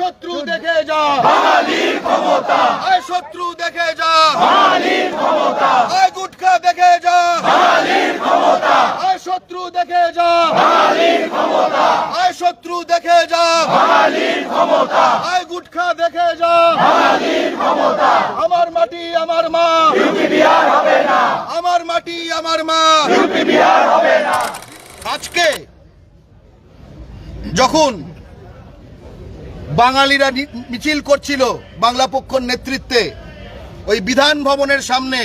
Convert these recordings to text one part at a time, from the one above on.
শত্রু দেখে যা বাঙালির ক্ষমতা। আয় শত্রু দেখে যা বাঙালির ক্ষমতা। আয় গুটখা দেখে যা বাঙালির ক্ষমতা। আয় শত্রু দেখে যা বাঙালির ক্ষমতা। আয় শত্রু দেখে যা বাঙালির ক্ষমতা। আয় গুটখা দেখে যা বাঙালির ক্ষমতা। আমার মাটি আমার মা। বিহার হবে না। আমার মাটি আমার মা। বিহার হবে না। আজকে যখন বাঙালিরা মিছিল করছিল বাংলা পক্ষর নেতৃত্বে ওই বিধান ভবনের সামনে।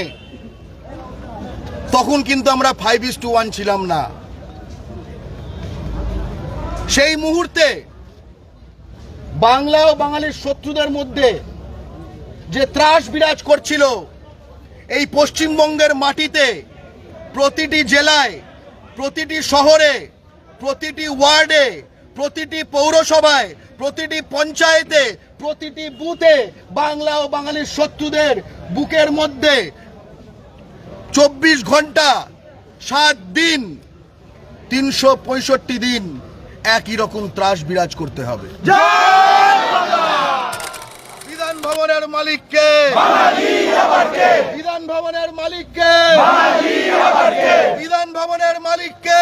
তখন কিন্তু আমরা ফাইভ ইস টু ওয়ান ছিলাম না। সেই মুহূর্তে বাংলা ও বাঙালির শত্রুদের মধ্যে যে ত্রাস বিরাজ করছিল, এই পশ্চিমবঙ্গের মাটিতে প্রতিটি জেলায়, প্রতিটি শহরে, প্রতিটি ওয়ার্ডে প্রতিটি পৌরসভায়, প্রতিটি পঞ্চায়েতে, প্রতিটি বুথে বাংলা ও বাঙালির শত্রুদের বুকের মধ্যে চব্বিশ ঘণ্টা, সাত দিন, তিনশো পঁয়ষট্টি দিন একই রকম ত্রাস বিরাজ করতে হবে। বিধান ভবনের মালিককে। বিধান ভবনের মালিককে। বিধান ভবনের মালিককে।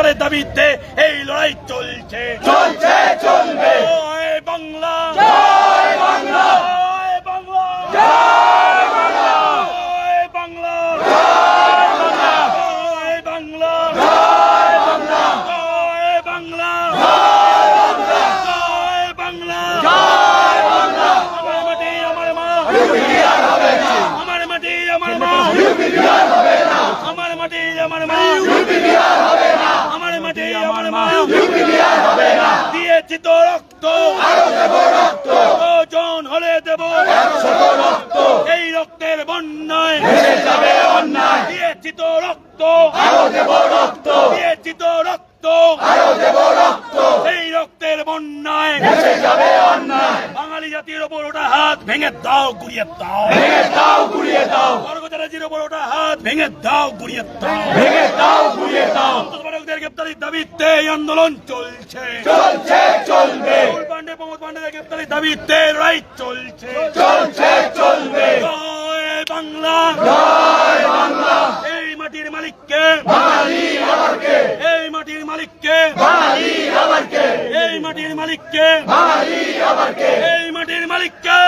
সংস্কারের দাবিতে এই লড়াই চলছে। চলছে চলবে। বাংলা। বাংলা। বাংলা। মা। হবে না দিয়েছি তো রক্ত। আরও দেব রক্ত প্রয়োজন হলে দেব। রক্ত এই রক্তের বন্যায়। যাবে অন্যায় দিয়েছি তো রক্ত। আরও দেব রক্ত দিয়েছি তো রক্ত। আরও দেব রক্ত এই রক্তের বন্যায়। যাবে অন্যায় জাতির ওপর ওটা হাত ভেঙে দাও গুড়িয়ে দাও। ভেঙে দাও গুড়িয়ে দাও। বর্গজাতির ওপর ওটা হাত ভেঙে দাও গুড়িয়ে দাও। ভেঙে দাও গুড়িয়ে দাও। সন্ত্রাসবাদীদের গ্রেপ্তারির দাবিতে এই আন্দোলন চলছে। চলছে চলবে। রাহুল পান্ডে প্রমোদ পান্ডেদের গ্রেপ্তারির দাবিতে লড়াই চলছে। চলছে চলবে। জয় বাংলা। জয় বাংলা। এই মাটির মালিককে। বাঙালি আবার কে এই মাটির মালিককে। বাঙালি আবার কে এই মাটির মালিককে। আবার কে? এই মাটির মালিককে।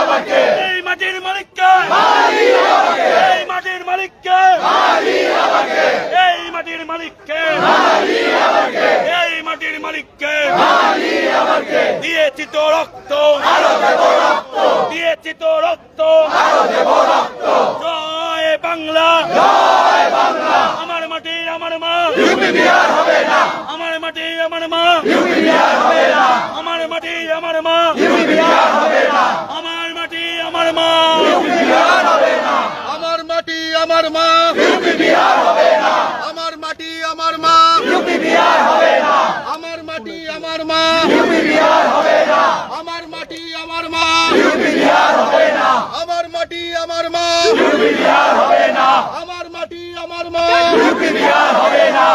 আবার কে? এই মাটির মালিককে। আবার কে? এই মাটির মালিককে। আবার কে? এই মাটির মালিককে। আবার কে? এই মাটির মালিককে। বাঙালি আবার কে? দিয়েছি তো রক্ত। আরও দেব রক্ত। দিয়েছি তো রক্ত। আরও দেব রক্ত। জয় বাংলা। জয় বাংলা। আমার মাটি আমার মা। ইউপি বিহার হবে না। ইউপিআর হবে না আমার মাটি, আমার মা। ইউপিআর হবে না আমার মাটি, আমার মা। ইউপিআর হবে না আমার মাটি, আমার মা। ইউপিআর হবে না আমার মাটি, আমার মা। ইউপিআর হবে না আমার মাটি, আমার মা। ইউপিআর হবে হবে না আমার মাটি, আমার মা। ইউপিআর হবে হবে না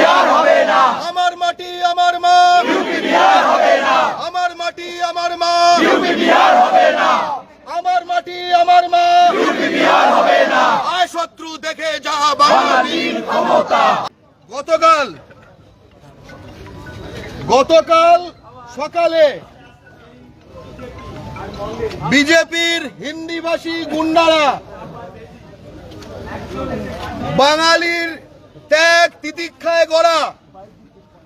বিহার হবে না। আমার মাটি আমার মা। ইউপি বিহার হবে না। আমার মাটি আমার মা। ইউপি বিহার হবে না। আমার মাটি আমার মা। ইউপি বিহার হবে না। আয় শত্রু দেখে যা বাঙালি বাঙালির ক্ষমতা। গতকাল গতকাল সকালে বিজেপির হিন্দিভাষী গুন্ডারা বাঙালির ত্যাগ তিতিক্ষায় গড়া।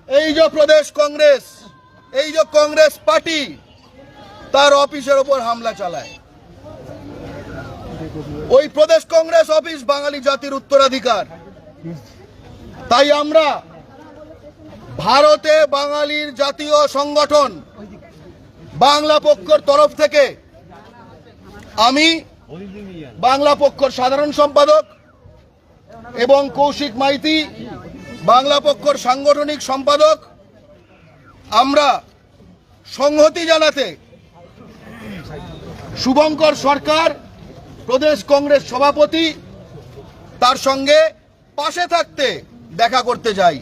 এই যে প্রদেশ কংগ্রেস, এই যে কংগ্রেস পার্টি, তার অফিসের ওপর হামলা চালায়। ওই প্রদেশ কংগ্রেস অফিস বাঙালি জাতির উত্তরাধিকার। তাই আমরা ভারতে বাঙালির জাতীয় সংগঠন বাংলা পক্ষর তরফ থেকে আমি বাংলা পক্ষর সাধারণ সম্পাদক এবং কৌশিক মাইতি, বাংলা পক্ষর সাংগঠনিক সম্পাদক। আমরা সংহতি জানাতে শুভঙ্কর সরকার, প্রদেশ কংগ্রেস সভাপতি, তার সঙ্গে পাশে থাকতে দেখা করতে যাই।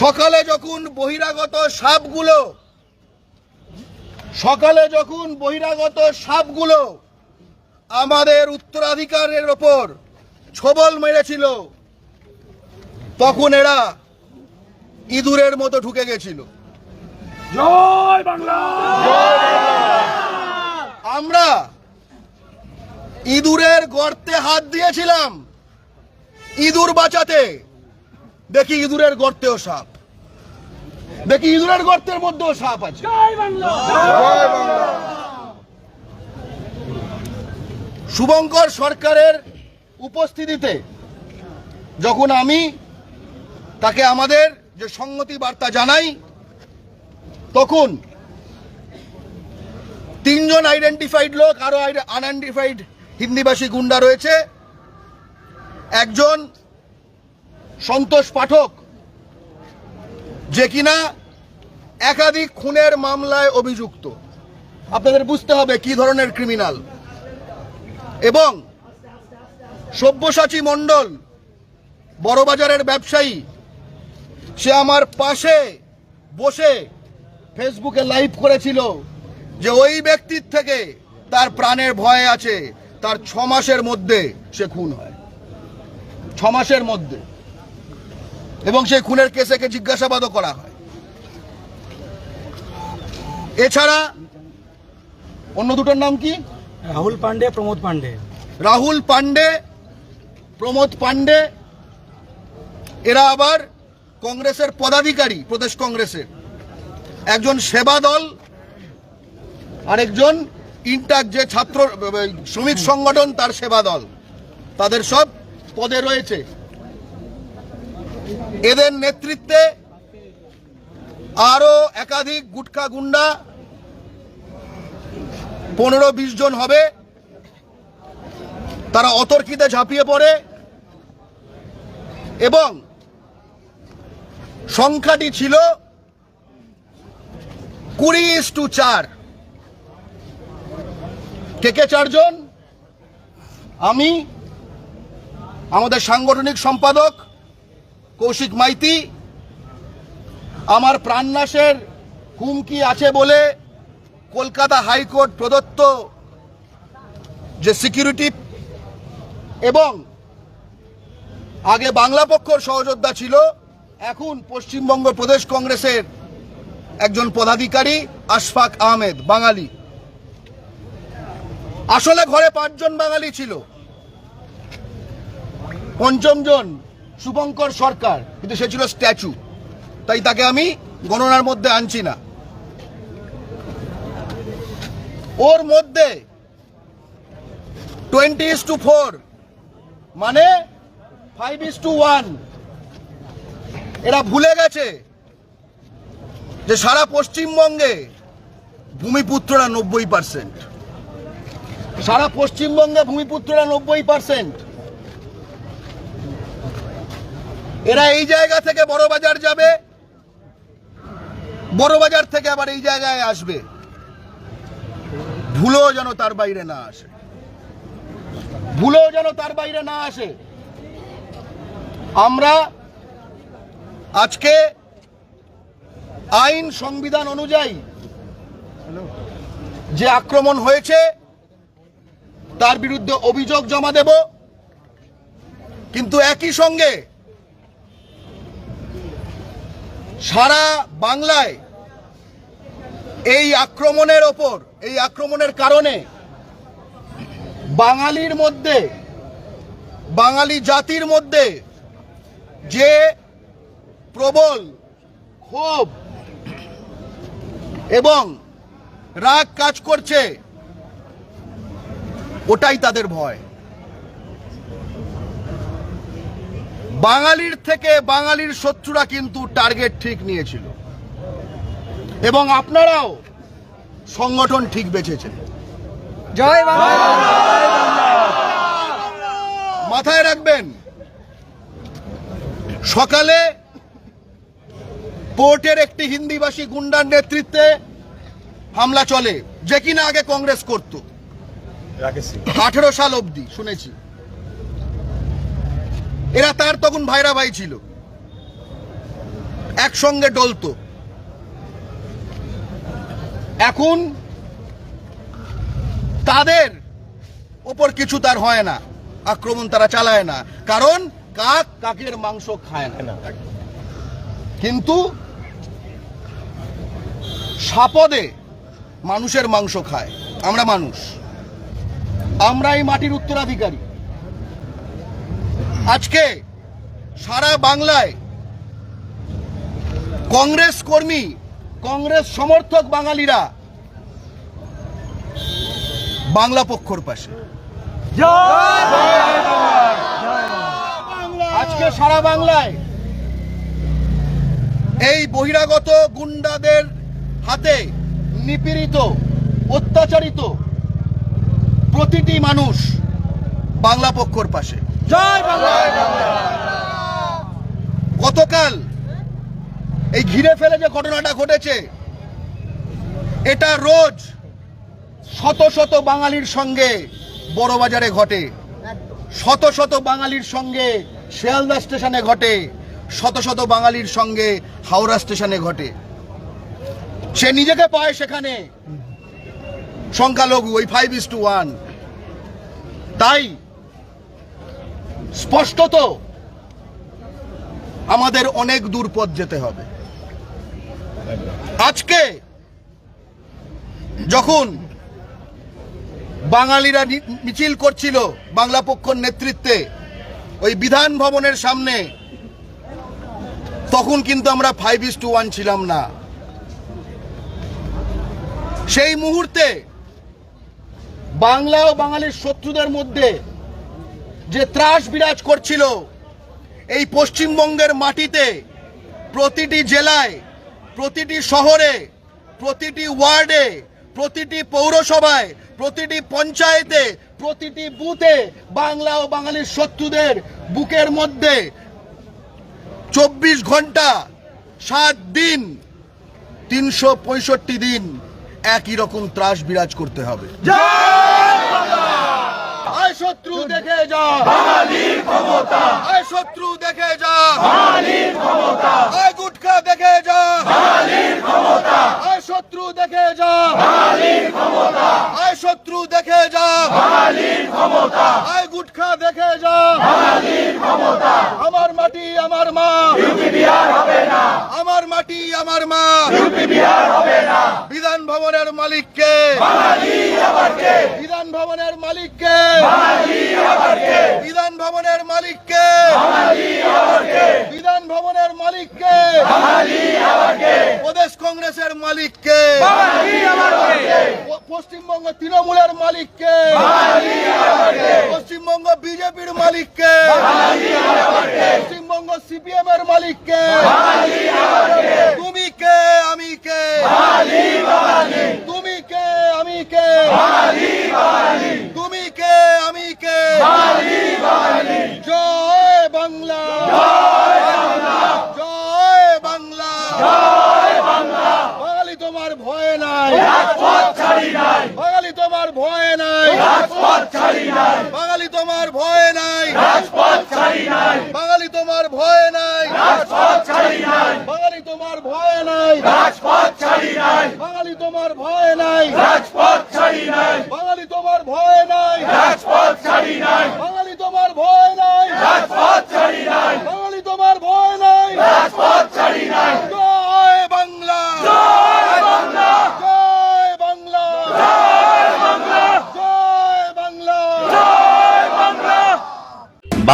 সকালে যখন বহিরাগত সাপগুলো, সকালে যখন বহিরাগত সাপগুলো আমাদের উত্তরাধিকারের ওপর ছবল মেরেছিল। তখন এরা ইঁদুরের মতো ঢুকে গেছিল। আমরা ইঁদুরের গর্তে হাত দিয়েছিলাম। ইঁদুর বাঁচাতে দেখি ইঁদুরের গর্তেও সাপ। দেখি ইঁদুরের গর্তের মধ্যেও সাপ আছে। শুভঙ্কর সরকারের উপস্থিতিতে যখন আমি তাকে আমাদের যে সংগতি বার্তা জানাই, তখন তিনজন আইডেন্টিফাইড লোক, আরও আনআইডেন্টিফাইড হিন্দিভাষী গুন্ডা রয়েছে। একজন সন্তোষ পাঠক, যে কিনা একাধিক খুনের মামলায় অভিযুক্ত। আপনাদের বুঝতে হবে কি ধরনের ক্রিমিনাল এবং সব্যসাচী মণ্ডল বড়বাজারের ব্যবসায়ী সে আমার পাশে বসে ফেসবুকে লাইভ করেছিল যে ওই ব্যক্তির থেকে তার প্রাণের ভয় আছে তার ছ মাসের মধ্যে সে খুন হয়। ছ মাসের মধ্যে। এবং সেই খুনের কেসেকে জিজ্ঞাসাবাদও করা হয়। এছাড়া অন্য দুটোর নাম কি? রাহুল পান্ডে প্রমোদ পান্ডে। রাহুল পান্ডে প্রমোদ পান্ডে এরা আবার কংগ্রেসের পদাধিকারী, প্রদেশ কংগ্রেসের। একজন সেবা দল, আরেকজন ইন্টাক যে ছাত্র শ্রমিক সংগঠন, তার সেবা দল। তাদের সব পদে রয়েছে। এদের নেতৃত্বে আরও একাধিক গুটখা গুন্ডা পনেরো বিশ জন হবে। তারা অতর্কিতে ঝাঁপিয়ে পড়ে। এবং সংখ্যাটি ছিল কুড়ি ইস টু চার। কে কে চারজন? আমি, আমাদের সাংগঠনিক সম্পাদক কৌশিক মাইতি, আমার প্রাণনাশের হুমকি আছে বলে কলকাতা হাইকোর্ট প্রদত্ত যে সিকিউরিটি এবং আগে বাংলা পক্ষর সহযোদ্ধা ছিল, এখন পশ্চিমবঙ্গ প্রদেশ কংগ্রেসের একজন পদাধিকারী আশফাক আহমেদ, বাঙালি। আসলে ঘরে পাঁচজন বাঙালি ছিল। পঞ্চম জন শুভঙ্কর সরকার, কিন্তু সে ছিল স্ট্যাচু। তাই তাকে আমি গণনার মধ্যে আনছি না। ওর মধ্যে টোয়েন্টি ইস টু ফোর মানে ফাইভ ইস টু ওয়ান এরা ভুলে গেছে যে সারা পশ্চিমবঙ্গে ভূমিপুত্ররা নব্বই পার্সেন্ট সারা পশ্চিমবঙ্গে ভূমিপুত্ররা নব্বই পার্সেন্ট এরা এই জায়গা থেকে বড় বাজার যাবে বড়বাজার থেকে আবার এই জায়গায় আসবে। ভুলেও যেন তার বাইরে না আসে। ভুলেও যেন তার বাইরে না আসে। আমরা আজকে আইন সংবিধান অনুযায়ী যে আক্রমণ হয়েছে, তার বিরুদ্ধে অভিযোগ জমা দেব। কিন্তু একই সঙ্গে সারা বাংলায় এই আক্রমণের ওপর, এই আক্রমণের কারণে বাঙালির মধ্যে, বাঙালি জাতির মধ্যে যে প্রবল ক্ষোভ এবং রাগ কাজ করছে ওটাই তাদের ভয়। বাঙালির থেকে বাঙালির শত্রুরা কিন্তু টার্গেট ঠিক নিয়েছিল। এবং আপনারাও সংগঠন ঠিক বেছেছেন। জয় বাংলা। মাথায় রাখবেন সকালে পোর্টের একটি হিন্দিভাষী গুন্ডার নেতৃত্বে হামলা চলে যে কিনা আগে কংগ্রেস করত। আঠেরো সাল অবধি শুনেছি। এরা তার তখন ভাইরা ভাই ছিল। একসঙ্গে ডলতো। এখন তাদের ওপর কিছু তার হয় না। আক্রমণ তারা চালায় না। কারণ কাক কাকের মাংস খায় না। কিন্তু সাপদে মানুষের মাংস খায়। আমরা মানুষ। আমরা এই মাটির উত্তরাধিকারী। আজকে সারা বাংলায় কংগ্রেস কর্মী কংগ্রেস সমর্থক বাঙালিরা বাংলা পক্ষর পাশে। আজকে সারা বাংলায় এই বহিরাগত গুন্ডাদের হাতে নিপীড়িত, অত্যাচারিত প্রতিটি মানুষ বাংলা পক্ষর পাশে। জয় বাংলা! গতকাল এই ঘিরে ফেলে যে ঘটনাটা ঘটেছে, এটা রোজ শত শত বাঙালির সঙ্গে বড় বাজারে ঘটে। শত শত বাঙালির সঙ্গে শিয়ালদা স্টেশনে ঘটে, শত শত বাঙালির সঙ্গে হাওড়া স্টেশনে ঘটে। সে নিজেকে পায় সেখানে। সংখ্যালঘু, ওই ফাইভ ইস টু ওয়ান তাই স্পষ্টত আমাদের অনেক দূর পথ যেতে হবে। আজকে যখন বাঙালিরা মিছিল করছিল বাংলা পক্ষর নেতৃত্বে ওই বিধান ভবনের সামনে। তখন কিন্তু আমরা ফাইভ ইস টু ওয়ান ছিলাম না। সেই মুহূর্তে বাংলা ও বাঙালির শত্রুদের মধ্যে যে ত্রাস বিরাজ করছিল, এই পশ্চিমবঙ্গের মাটিতে প্রতিটি জেলায়, প্রতিটি শহরে, প্রতিটি ওয়ার্ডে প্রতিটি পৌরসভায়, প্রতিটি পঞ্চায়েতে, প্রতিটি বুথে বাংলা ও বাঙালির শত্রুদের বুকের মধ্যে চব্বিশ ঘণ্টা, সাত দিন, তিনশো পঁয়ষট্টি দিন একই রকম ত্রাস বিরাজ করতে হবে। আয় শত্রু দেখে যা। ক্ষমতা শত্রু দেখে যা। ক্ষমতা গুটখা দেখে যা। ক্ষমতা শত্রু দেখে যা। ক্ষমতা। বাঙালির ক্ষমতা। আয় গুটখা দেখে যা বাঙালির ক্ষমতা। আমার মাটি আমার মা। ইউপি বিহার হবে না। আমার মাটি আমার মা। ইউপি বিহার হবে না। বিধান ভবনের মালিককে বাঙালি আবার কে? বিধান ভবনের মালিককে বাঙালি আবার কে? বিধান ভবনের মালিককে বাঙালি আবার কে? বিধান ভবনের মালিককে বাঙালি আবার কে? প্রদেশ কংগ্রেসের মালিককে বাঙালি আবার কে? প- পশ্চিমবঙ্গ তৃণমূলের মালিককে। পশ্চিমবঙ্গ বিজেপির মালিককে। পশ্চিমবঙ্গ সিপিএম এর মালিককে। তুমি কে আমি কে তুমি কে আমি কে তুমি কে আমি কে জয় বাংলা। রাজপথ ছাড়ি নাই। বাঙালি তোমার ভয় নাই। রাজপথ ছাড়ি নাই। বাঙালি তোমার ভয় নাই। রাজপথ ছাড়ি নাই। বাঙালি তোমার ভয় নাই। রাজপথ ছাড়ি নাই বাঙালি তোমার ভয় নাই রাজপথ ছাড়ি নাই বাঙালি তোমার ভয় নাই রাজপথ ছাড়ি নাই বাঙালি তোমার ভয় নাই রাজপথ ছাড়ি নাই বাঙালি তোমার ভয় নাই রাজপথ ছাড়ি নাই জয় বাংলা জয় বাংলা জয় বাংলা জয় বাংলা জয় বাংলা জয় বাংলা